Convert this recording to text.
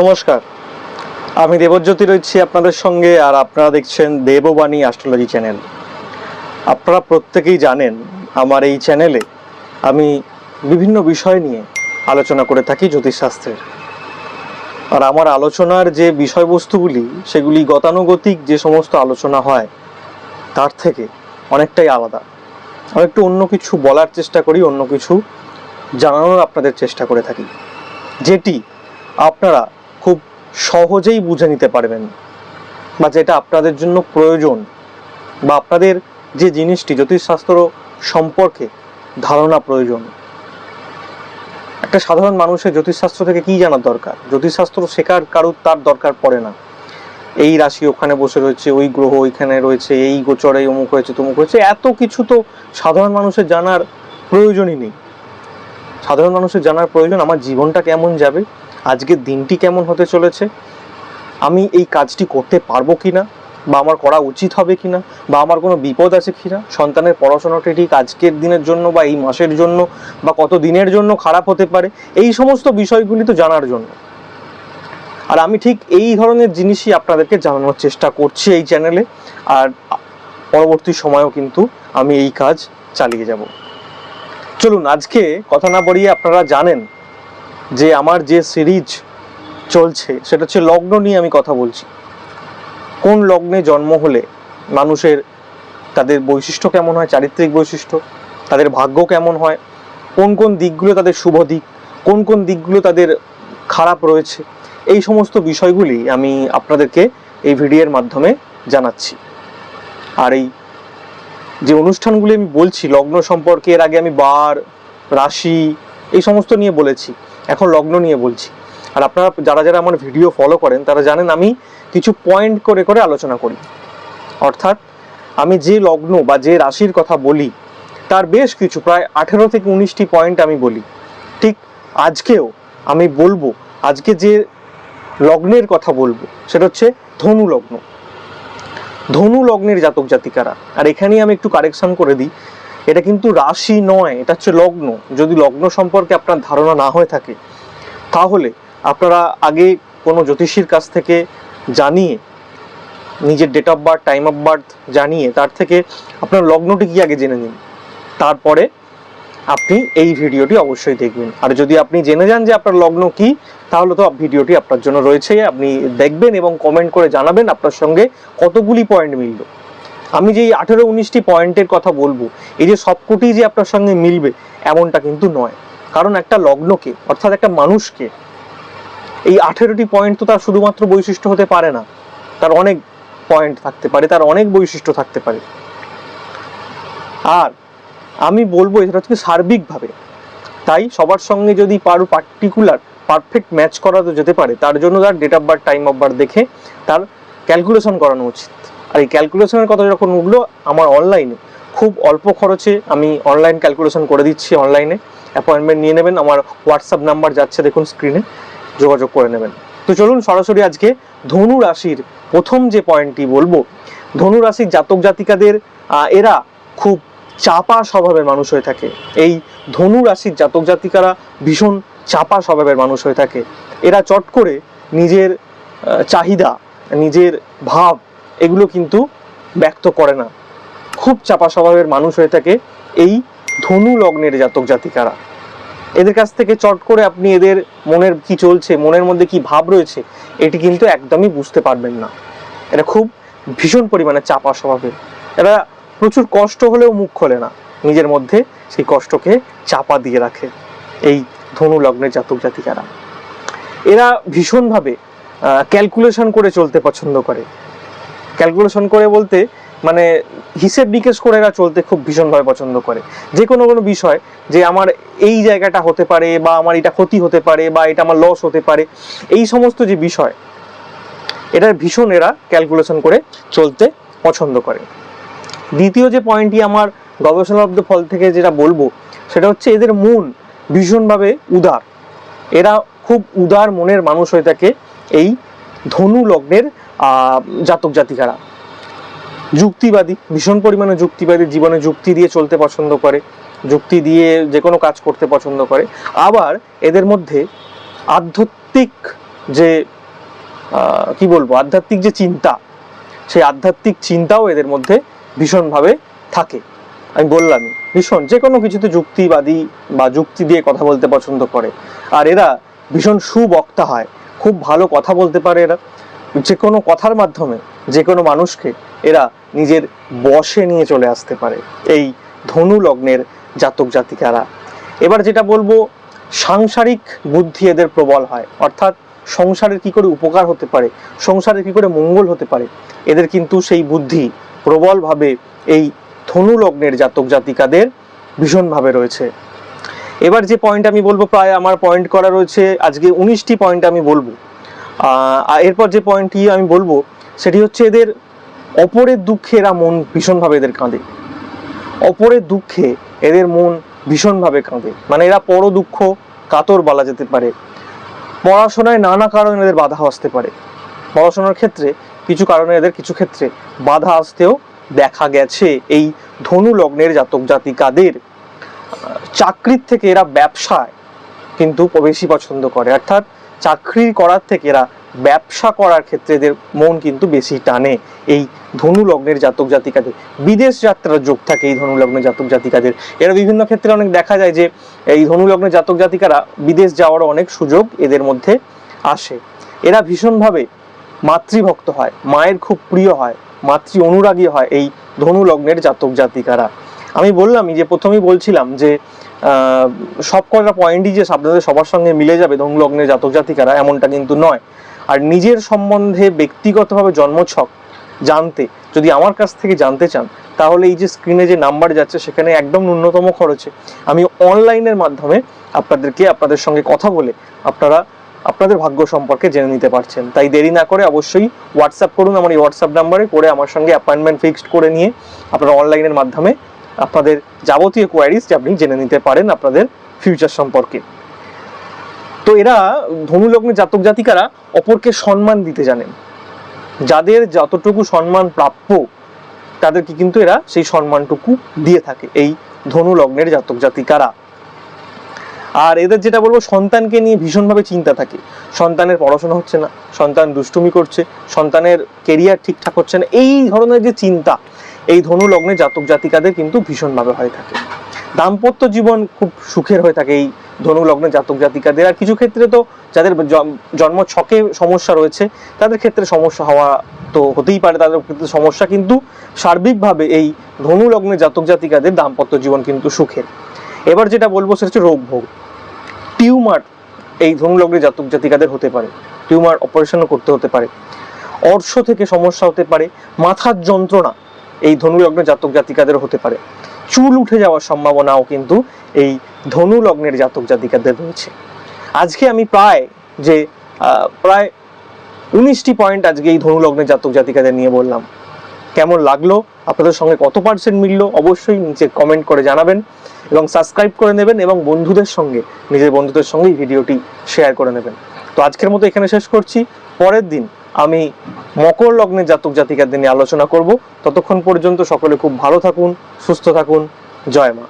নমস্কার। আমি দেবজ্যোতি রয়েছি আপনাদের সঙ্গে আর আপনারা দেখছেন দেববাণী অ্যাস্ট্রোলজি চ্যানেল আপনারা প্রত্যেকেই জানেন আমার এই চ্যানেলে আমি বিভিন্ন বিষয় নিয়ে আলোচনা করে থাকি জ্যোতিষশাস্ত্রের। আর আমার আলোচনার যে বিষয়বস্তুগুলি, সেগুলি গতানুগতিক যে সমস্ত আলোচনা হয়, তার থেকে অনেকটাই আলাদা। আমি একটু অন্য কিছু বলার চেষ্টা করি, অন্য কিছু জানানোর আপনাদের চেষ্টা করে থাকি। যেটি আপনারা সহজেই বুঝে নিতে পারবেন বা যেটা আপনাদের জন্য প্রয়োজন বা আপনাদের যে জিনিসটি জ্যোতিষশাস্ত্র সম্পর্কে ধারণা প্রয়োজন। একটা সাধারণ মানুষের জ্যোতিষশাস্ত্র থেকে কি জানার দরকার? জ্যোতিষশাস্ত্র শেখার কারুর তার দরকার পড়ে না। এই রাশি ওখানে বসে রয়েছে, ওই গ্রহ ওইখানে রয়েছে, এই গোচরে অমুক হয়েছে, তমুক হয়েছে, এত কিছু তো সাধারণ মানুষের জানার প্রয়োজনই নেই। সাধারণ মানুষের জানার প্রয়োজন আমার জীবনটা কেমন যাবে? আজকের দিনটি কেমন হতে চলেছে? আমি এই কাজটি করতে পারব কি না বা আমার করা উচিত হবে কি না বা আমার কোনো বিপদ আছে কি না সন্তানের পড়াশোনাটা ঠিক আজকের দিনের জন্য বা এই মাসের জন্য বা কত দিনের জন্য খারাপ হতে পারে? এই সমস্ত বিষয়গুলি তো জানার জন্য। আর আমি ঠিক এই ধরনের জিনিসই আপনাদেরকে জানানোর চেষ্টা করছি এই চ্যানেলে। আর পরবর্তী সময়েও কিন্তু আমি এই কাজ চালিয়ে যাব। চলুন, আজকে কথা না বলিয়ে আপনারা জানেন যে আমার যে সিরিজ চলছে, সেটা হচ্ছে লগ্ন নিয়ে আমি কথা বলছি। কোন লগ্নে জন্ম হলে মানুষের তাদের বৈশিষ্ট্য কেমন হয়, চারিত্রিক বৈশিষ্ট্য, তাদের ভাগ্য কেমন হয়, কোন কোন দিকগুলো তাদের শুভ দিক, কোন কোন দিকগুলো তাদের খারাপ রয়েছে, এই সমস্ত বিষয়গুলি আমি আপনাদেরকে এই ভিডিওর মাধ্যমে জানাচ্ছি। আর এই যে অনুষ্ঠানগুলি আমি বলছি, লগ্ন সম্পর্কে এর আগে আমি বার, রাশি, এই সমস্ত নিয়ে বলেছি এখন লগ্ন নিয়ে বলছি। আর আপনারা যারা যারা আমার ভিডিও ফলো করেন, তারা জানেন আমি কিছু পয়েন্ট করে করে আলোচনা করি। অর্থাৎ আমি যে লগ্ন বা যে রাশির কথা বলি, তার বেশ কিছু, প্রায় আঠেরো থেকে উনিশটি পয়েন্ট আমি বলি। ঠিক আজকেও আমি বলব, আজকে যে লগ্নের কথা বলব, সেটা হচ্ছে ধনু লগ্ন। ধনু লগ্নের জাতক জাতিকারা। আর এখানেই আমি একটু কারেকশন করে দিই। এটা কিন্তু রাশি নয়, এটা হচ্ছে লগ্ন। যদি লগ্ন সম্পর্কে আপনার ধারণা না হয়ে থাকে, তাহলে আপনারা আগে কোনো জ্যোতিষীর কাছ থেকে জানিয়ে, নিজের date of birth time of birth জানিয়ে, তার থেকে আপনার লগ্নটি কি আগে জেনে নিন। তারপরে আপনি এই ভিডিওটি অবশ্যই দেখবেন। আর যদি আপনি জেনে যান যে আপনার লগ্ন কি, তাহলে তো ভিডিওটি আপনার জন্য রয়েছে। আপনি দেখবেন এবং কমেন্ট করে জানাবেন আপনার সঙ্গে কতগুলি পয়েন্ট মিলল। আমি যে এই আঠেরো উনিশটি পয়েন্টের কথা বলব, এই যে সবকটি যে আপনার সঙ্গে মিলবে, এমনটা কিন্তু নয়। কারণ একটা লগ্নকে, অর্থাৎ একটা মানুষকে, এই আঠেরোটি পয়েন্ট তো তার শুধুমাত্র বৈশিষ্ট্য হতে পারে না। তার অনেক পয়েন্ট থাকতে পারে, তার অনেক বৈশিষ্ট্য থাকতে পারে। আর আমি বলব, এটা হচ্ছে সার্বিকভাবে। তাই সবার সঙ্গে যদি পারো পার্টিকুলার পারফেক্ট ম্যাচ করা যেতে পারে, তার জন্য তার date of birth time of birth দেখে তার ক্যালকুলেশন করানো উচিত। আর এই ক্যালকুলেশনের কথা যখন উঠল, আমার অনলাইনে খুব অল্প খরচে আমি অনলাইন ক্যালকুলেশন করে দিচ্ছি অনলাইনে অ্যাপয়েন্টমেন্ট নিয়ে নেবেন, আমার হোয়াটসঅ্যাপ নাম্বার যাচ্ছে দেখুন স্ক্রিনে যোগাযোগ করে নেবেন। তো চলুন সরাসরি আজকে ধনু রাশির প্রথম যে পয়েন্টটি বলব, ধনু রাশির জাতক জাতিকাদের এরা খুব চাপা স্বভাবের মানুষ হয়ে থাকে। এই ধনু রাশির জাতক জাতিকারা ভীষণ চাপা স্বভাবের মানুষ হয়ে থাকে। এরা চট করে নিজের চাহিদা, নিজের ভাব এগুলো কিন্তু ব্যক্ত করে না। খুব চাপা স্বভাবের মানুষ হয়ে থাকে এই ধনু লগ্নের জাতক জাতিকারা। এদের কাছ থেকে চট করে আপনি এদের মনের কি চলছে, মনের মধ্যে কি ভাব রয়েছে, এটি কিন্তু একদমই বুঝতে পারবেন না। এটা খুব ভীষণ পরিমাণে চাপা স্বভাবের। এরা প্রচুর কষ্ট হলেও মুখ খোলে না। নিজের মধ্যে সেই কষ্টকে চাপা দিয়ে রাখে এই ধনু লগ্নের জাতক জাতিকারা। এরা ভীষণভাবে ক্যালকুলেশন করে চলতে পছন্দ করে। ক্যালকুলেশন করে বলতে মানে হিসেব নিকেশ করে এরা চলতে খুব ভীষণভাবে পছন্দ করে। যে কোনো কোনো বিষয়, যে আমার এই জায়গাটা হতে পারে বা আমার এটা ক্ষতি হতে পারে বা এটা আমার লস হতে পারে, এই সমস্ত যে বিষয়, এটা ভীষণ এরা ক্যালকুলেশন করে চলতে পছন্দ করে। দ্বিতীয় যে পয়েন্টটি আমার গবেষণালব্ধ ফল থেকে যেটা বলব, সেটা হচ্ছে এদের মন ভীষণভাবে উদার। এরা খুব উদার মনের মানুষ হয়ে থাকে এই ধনু লগ্নের জাতক জাতিকারা। যুক্তিবাদী, ভীষণ পরিমাণে যুক্তিবাদী, জীবনে যুক্তি দিয়ে চলতে পছন্দ করে, যুক্তি দিয়ে যে কোনো কাজ করতে পছন্দ করে। আবার এদের মধ্যে আধ্যাত্মিক যে কি বলব, আধ্যাত্মিক যে চিন্তা, সেই আধ্যাত্মিক চিন্তাও এদের মধ্যে ভীষণভাবে থাকে। আমি বললামই, ভীষণ, যে কোনো কিছুতে যুক্তিবাদী বা যুক্তি দিয়ে কথা বলতে পছন্দ করে। আর এরা ভীষণ সুবক্তা হয়। খুব ভালো কথা বলতে পারে এরা। যে কোনো কথার মাধ্যমে, যে কোনো মানুষকে এরা নিজের বশে নিয়ে চলে আসতে পারে এই ধনু লগ্নের জাতক জাতিকারা। এবার যেটা বলব, সাংসারিক বুদ্ধি এদের প্রবল হয়। অর্থাৎ সংসারের কি করে উপকার হতে পারে, সংসারের কি করে মঙ্গল হতে পারে, এদের কিন্তু সেই বুদ্ধি প্রবলভাবে এই ধনু লগ্নের জাতক জাতিকাদের ভীষণভাবে রয়েছে। এবার যে পয়েন্ট আমি বলব প্রায় আমার পয়েন্ট করা রয়েছে, আজকে উনিশটি পয়েন্ট আমি বলব। এরপর যে পয়েন্টটি আমি বলব, সেটি হচ্ছে এদের অপরের দুঃখে এরা মন ভীষণভাবে এদের কাঁদে। অপরের দুঃখে এদের মন ভীষণভাবে কাঁদে। মানে এরা পর দুঃখ কাতর বলা যেতে পারে। পড়াশোনায় নানা কারণে এদের বাধা আসতে পারে। পড়াশোনার ক্ষেত্রে, কিছু কারণে এদের কিছু ক্ষেত্রে বাধা আসতেও দেখা গেছে এই ধনু লগ্নের জাতক জাতিকাদের চাকরির থেকে এরা ব্যবসায় কিন্তু বেশি পছন্দ করে। অর্থাৎ চাকরি করার থেকে এরা ব্যবসা করার ক্ষেত্রে এদের মন কিন্তু বেশি টানে। এই ধনু লগ্নের জাতক জাতিকাদের, বিদেশ যাত্রার যোগ থাকে এই ধনু লগ্নের জাতক জাতিকাদের। এরা বিভিন্ন ক্ষেত্রে অনেক দেখা যায় যে এই ধনু লগ্নের জাতক জাতিকারা বিদেশ যাওয়ার অনেক সুযোগ এদের মধ্যে আসে। এরা ভীষণভাবে মাতৃভক্ত হয়, মায়ের খুব প্রিয় হয়, মাতৃ অনুরাগী হয় এই ধনু লগ্নের জাতক জাতিকারা। আমি বললামই যে প্রথমেই বলছিলাম যে সব কটা পয়েন্টই যে আপনাদের সবার সঙ্গে মিলে যাবে ধনু লগ্নের জাতক জাতিকারা, এমনটা কিন্তু নয়। আর নিজের সম্বন্ধে ব্যক্তিগতভাবে জন্মছক জানতে, যদি আমার কাছ থেকে জানতে চান, তাহলে এই যে স্ক্রিনে যে নাম্বার যাচ্ছে, সেখানে একদম ন্যূনতম খরচে আমি অনলাইনের মাধ্যমে আপনাদেরকে, আপনাদের সঙ্গে কথা বলে আপনারা, আপনাদের ভাগ্য সম্পর্কে জেনে নিতে পারছেন। তাই দেরি না করে অবশ্যই হোয়াটসঅ্যাপ করুন, আমার এই হোয়াটসঅ্যাপ নাম্বারে করে আমার সঙ্গে অ্যাপয়েন্টমেন্ট ফিক্সড করে নিয়ে আপনারা অনলাইনের মাধ্যমে আপনাদের যাবতীয় কোয়ারিজ আপনি জেনে নিতে পারেন আপনাদের ফিউচার সম্পর্কে। তো এরা ধনুলগ্নের জাতক জাতিকারা অপরকে সম্মান দিতে জানেন। যাদের যতটুকু সম্মান প্রাপ্য, তাদেরকে কিন্তু এরা সেই সম্মানটুকু দিয়ে থাকে এই ধনু লগ্নের জাতক জাতিকারা। আর এদের যেটা বলব, সন্তানকে নিয়ে ভীষণভাবে চিন্তা থাকে। সন্তানের পড়াশোনা হচ্ছে না, সন্তান দুষ্টুমি করছে, সন্তানের কেরিয়ার ঠিকঠাক হচ্ছে না, এই ধরনের যে চিন্তা এই ধনু লগ্নে জাতক জাতিকাদের কিন্তু ভীষণভাবে হয়ে থাকে। দাম্পত্য জীবন খুব সুখের হয়ে থাকে এই ধনু লগ্নের জাতক জাতিকাদের। আর কিছু ক্ষেত্রে তো যাদের জন্ম ছকে সমস্যা রয়েছে, তাদের ক্ষেত্রে সমস্যা হওয়া তো হতেই পারে, তাদের ক্ষেত্রে সমস্যা। কিন্তু সার্বিকভাবে এই ধনু লগ্নের জাতক জাতিকাদের দাম্পত্য জীবন কিন্তু সুখের। এবার যেটা বলব সেটা হচ্ছে রোগ ভোগ টিউমার এই ধনু লগ্নের জাতক জাতিকাদের হতে পারে। টিউমার অপারেশনও করতে হতে পারে। অর্শ থেকে সমস্যা হতে পারে। মাথার যন্ত্রণা এই ধনু লগ্নের জাতক জাতিকাদের হতে পারে। চুল উঠে যাওয়ার সম্ভাবনাও কিন্তু এই ধনু লগ্নের জাতক জাতিকাদের রয়েছে। আজকে আমি প্রায় যে প্রায় উনিশটি পয়েন্ট আজকে এই ধনু লগ্নের জাতক জাতিকাদের নিয়ে বললাম। কেমন লাগল? আপনাদের সঙ্গে কত পার্সেন্ট মিললো? অবশ্যই নিচে কমেন্ট করে জানাবেন এবং সাবস্ক্রাইব করে নেবেন এবং বন্ধুদের সঙ্গে, নিজের বন্ধুদের সঙ্গে ভিডিওটি শেয়ার করে নেবেন। তো আজকের মতো এখানে শেষ করছি। পরের দিন আমি মকর লগ্নের জাতক জাতিকার দিনে আলোচনা করব। ততক্ষণ পর্যন্ত সকলে খুব ভালো থাকুন, সুস্থ থাকুন। জয় মা।